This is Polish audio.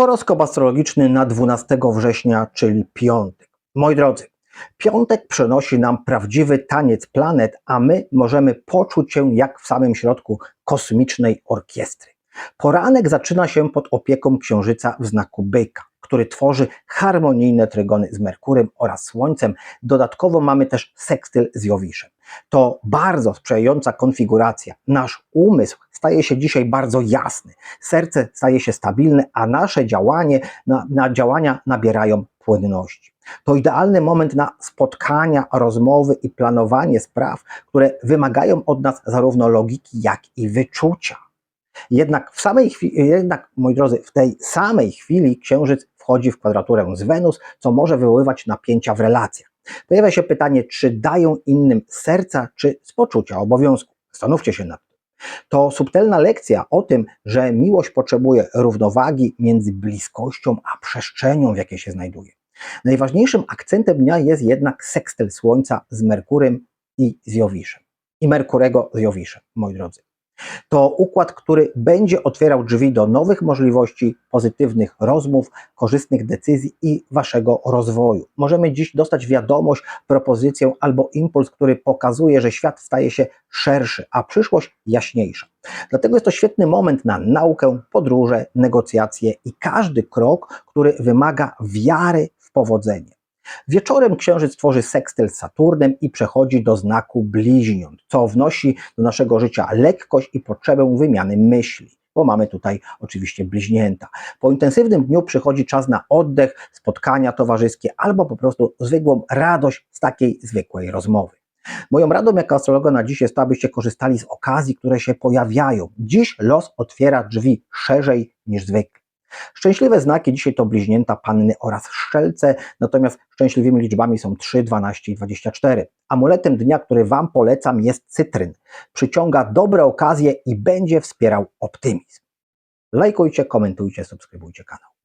Horoskop astrologiczny na 12 września, czyli piątek. Moi drodzy, piątek przynosi nam prawdziwy taniec planet, a my możemy poczuć się jak w samym środku kosmicznej orkiestry. Poranek zaczyna się pod opieką księżyca w znaku byka, który tworzy harmonijne trygony z Merkurem oraz Słońcem. Dodatkowo mamy też sekstyl z Jowiszem. To bardzo sprzyjająca konfiguracja. Nasz umysł staje się dzisiaj bardzo jasny, serce staje się stabilne, a nasze działanie, na, na działania nabierają płynności. To idealny moment na spotkania, rozmowy i planowanie spraw, które wymagają od nas zarówno logiki, jak i wyczucia. Jednak w samej chwili, jednak, moi drodzy, w tej samej chwili księżyc wchodzi w kwadraturę z Wenus, co może wywoływać napięcia w relacjach. Pojawia się pytanie, czy dają innym serca, czy z poczucia obowiązku. Zastanówcie się nad tym. To subtelna lekcja o tym, że miłość potrzebuje równowagi między bliskością a przestrzenią, w jakiej się znajduje. Najważniejszym akcentem dnia jest jednak sekstyl Słońca z Merkurem i z Jowiszem. I Merkurego z Jowiszem, moi drodzy. To układ, który będzie otwierał drzwi do nowych możliwości, pozytywnych rozmów, korzystnych decyzji i waszego rozwoju. Możemy dziś dostać wiadomość, propozycję albo impuls, który pokazuje, że świat staje się szerszy, a przyszłość jaśniejsza. Dlatego jest to świetny moment na naukę, podróże, negocjacje i każdy krok, który wymaga wiary w powodzenie. Wieczorem księżyc tworzy sekstyl z Saturnem i przechodzi do znaku bliźniąt, co wnosi do naszego życia lekkość i potrzebę wymiany myśli, bo mamy tutaj oczywiście bliźnięta. Po intensywnym dniu przychodzi czas na oddech, spotkania towarzyskie albo po prostu zwykłą radość z takiej zwykłej rozmowy. Moją radą jako astrologa na dziś jest to, abyście korzystali z okazji, które się pojawiają. Dziś los otwiera drzwi szerzej niż zwykle. Szczęśliwe znaki dzisiaj to bliźnięta panny oraz szczelce, natomiast szczęśliwymi liczbami są 3, 12 i 24. Amuletem dnia, który Wam polecam jest cytryn. Przyciąga dobre okazje i będzie wspierał optymizm. Lajkujcie, komentujcie, subskrybujcie kanał.